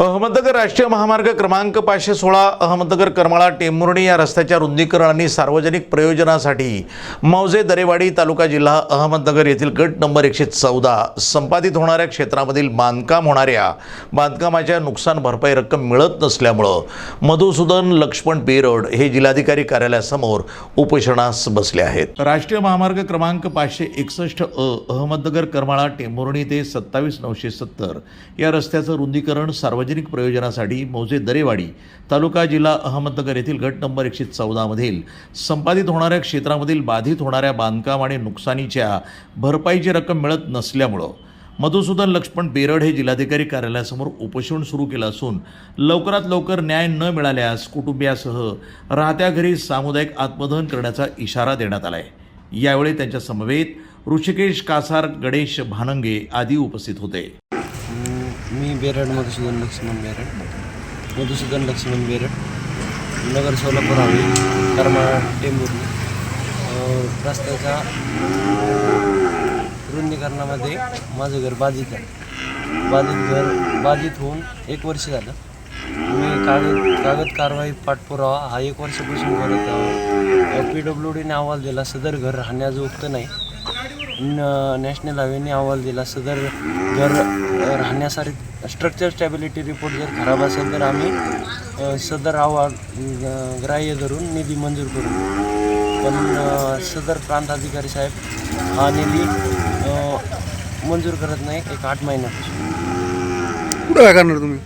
अहमदनगर राष्ट्रीय महामार्ग क्रमांक पाचशे सोळा अहमदनगर करमाळा टेंभुर्णी या रस्त्याच्या रुंदीकरण आणि सार्वजनिक प्रयोजनासाठी मौजे दरेवाडी तालुका जिल्हा अहमदनगर येथील गट नंबर एकशे चौदा संपादित होणाऱ्या क्षेत्रामधील बांधकाम होणाऱ्या बांधकामाच्या नुकसान भरपाई रक्कम मिळत नसल्यामुळं मधुसूदन लक्ष्मण बेरड हे जिल्हाधिकारी कार्यालयासमोर उपोषणास बसले आहेत. राष्ट्रीय महामार्ग क्रमांक पाचशे एकसष्ट अ अहमदनगर करमाळा टेंभुर्णी ते सत्तावीस नऊशे सत्तर या रस्त्याचं रुंदीकरण सार्वजनिक सार्वजनिक प्रयोजनासाठी मौजे दरेवाडी तालुका जिल्हा अहमदनगर येथील गट नंबर एकशे चौदामधील. संपादित होणाऱ्या क्षेत्रामधील बाधित होणाऱ्या बांधकाम आणि नुकसानीच्या भरपाईची रक्कम मिळत नसल्यामुळं मधुसूदन लक्ष्मण बेरड हे जिल्हाधिकारी कार्यालयासमोर उपोषण सुरू केलं असून लवकरात लवकर न्याय न मिळाल्यास कुटुंबियासह राहत्या घरी सामुदायिक आत्मदहन करण्याचा इशारा देण्यात आला आहे यावेळी त्यांच्या समवेत ऋषिकेश कासार गणेश भानंगे आदी उपस्थित होते. मी बेरड मधुसूदन लक्ष्मण बेरड मधुसूदन लक्ष्मण बेरड नगर सोलापूर आम्ही कर्मा टेंबुर्ली रस्त्याच्या रुंदीकरणामध्ये माझं घर बाधित आहे. बाधित घर बाधित होऊन एक वर्ष झालं. मी कागद कागद कारवाई पाठपुरावा हा एक वर्षापासून करत आहोत पी डब्ल्यू डीने अहवाल दिला सदर घर राहण्याजोगतं नाही. न नॅशनल हायवेने अहवाल दिला. सदर जर जर राहण्यासाठी स्ट्रक्चर स्टॅबिलिटी रिपोर्ट जर खराब असेल तर आम्ही सदर अहवाल ग्राह्य धरून निधी मंजूर करू. पण सदर प्रांत अधिकारी साहेब हा निधी मंजूर करत नाही. एक आठ महिन्यापासून. कुठं काय करणार तुम्ही?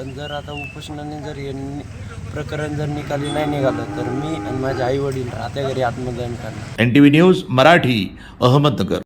पण जर आता उपोषणाने जर हे नि- प्रकरण जर निकाली नाही निघालं तर मी आणि माझे आई वडील राहत्या घरी आत्मदान करणार. N T V news Marathi Ahmednagar.